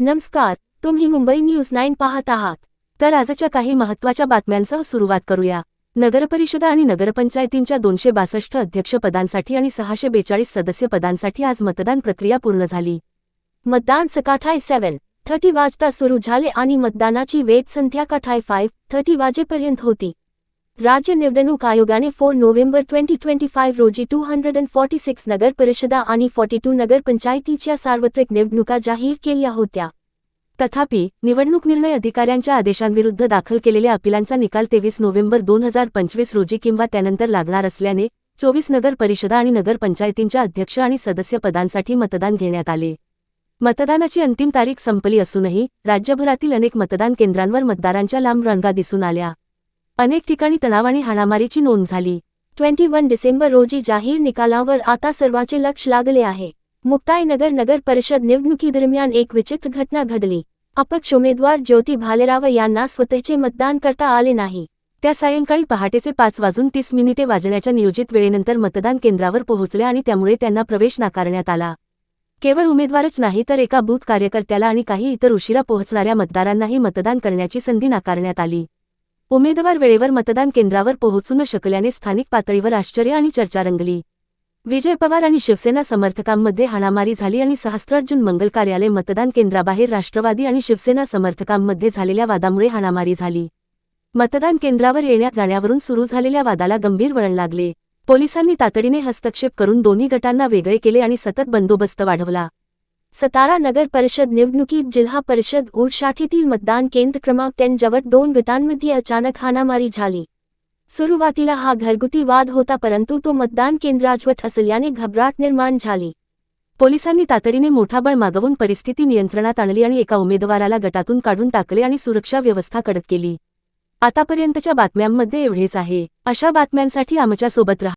नमस्कार तुम्ही Mumbai news nine पाहत आहात. तर आजच्या काही महत्त्वाच्या बातम्यांसह सुरुवात करूया. नगरपरिषदा आणि नगरपंचायतींच्या दोनशे बासष्ट अध्यक्षपदांसाठी आणि सहाशे बेचाळीस सदस्य पदांसाठी आज मतदान प्रक्रिया पूर्ण झाली. मतदान सकाठाय सेव्हन थर्टी वाजता सुरू झाले आणि मतदानाची वेळ संध्याकाठाय फाईव्ह थर्टी वाजेपर्यंत होती. राज्य निवडणूक आयोगाने four November twenty twenty five रोजी two hundred and forty six नगर परिषदा आणि फॉर्टी टू नगरपंचायतीच्या सार्वत्रिक निवडणुका जाहीर केल्या होत्या तथापि निवडणूक निर्णय अधिकाऱ्यांच्या आदेशांविरुद्ध दाखल केलेल्या अपिलांचा निकाल तेवीस नोव्हेंबर दोन हजार पंचवीस रोजी किंवा त्यानंतर लागणार असल्याने चोवीस नगर परिषदा आणि नगरपंचायतींच्या अध्यक्ष आणि सदस्य पदांसाठी मतदान घेण्यात आले मतदानाची अंतिम तारीख संपली असूनही राज्यभरातील अनेक मतदान केंद्रांवर मतदारांच्या लांब रंगा दिसून आल्या अनेक ठिकाणी तणाव आणि हाणामारीची नोंद झाली. ट्वेंटी वन डिसेंबर रोजी जाहीर निकालावर आता सर्वांचे लक्ष लागले आहे. मुक्ताईनगर नगर परिषद निवडणुकीदरम्यान एक विचित्र घटना घडली. अपक्ष उमेदवार ज्योती भालेराव यांना स्वतःचे मतदान करता आले नाही. त्या सायंकाळी पहाटेचे पाच वाजून तीस मिनिटे वाजण्याच्या नियोजित वेळेनंतर मतदान केंद्रावर पोहोचल्या आणि त्यामुळे त्यांना प्रवेश नाकारण्यात आला. केवळ उमेदवारच नाही तर एका बूथ कार्यकर्त्याला आणि काही इतर उशिरा पोहोचणाऱ्या मतदारांनाही मतदान करण्याची संधी नाकारण्यात आली. उमेदवार वेळेवर मतदान केंद्रावर पोहोचू न शकल्याने स्थानिक पातळीवर आश्चर्य आणि चर्चा रंगली. विजय पवार आणि शिवसेना समर्थकांमध्ये हाणामारी झाली आणि सहस्त्रार्जुन मंगल कार्यालय मतदान केंद्राबाहेर राष्ट्रवादी आणि शिवसेना समर्थकांमध्ये झालेल्या वादामुळे हाणामारी झाली. मतदान केंद्रावर येण्या जाण्यावरून सुरू झालेल्या वादाला गंभीर वळण लागले. पोलिसांनी तातडीने हस्तक्षेप करून दोन्ही गटांना वेगळे केले आणि सतत बंदोबस्त वाढवला. सतारा नगर परिषद निवडणुकीत जिल्हा परिषद ऊरशाठीतील मतदान केंद्र क्रमांक टेन जवळ दोन गटांमध्ये अचानक हाणामारी झाली. सुरुवातीला हा घरगुती वाद होता परंतु तो मतदान केंद्राजवट असल्याने घबराट निर्माण झाली. पोलिसांनी तातडीने मोठा बळ मागवून परिस्थिती नियंत्रणात आणली आणि एका उमेदवाराला गटातून काढून टाकले आणि सुरक्षा व्यवस्था कडक केली. आतापर्यंतच्या बातम्यांमध्ये एवढेच आहे. अशा बातम्यांसाठी आमच्यासोबत राहा.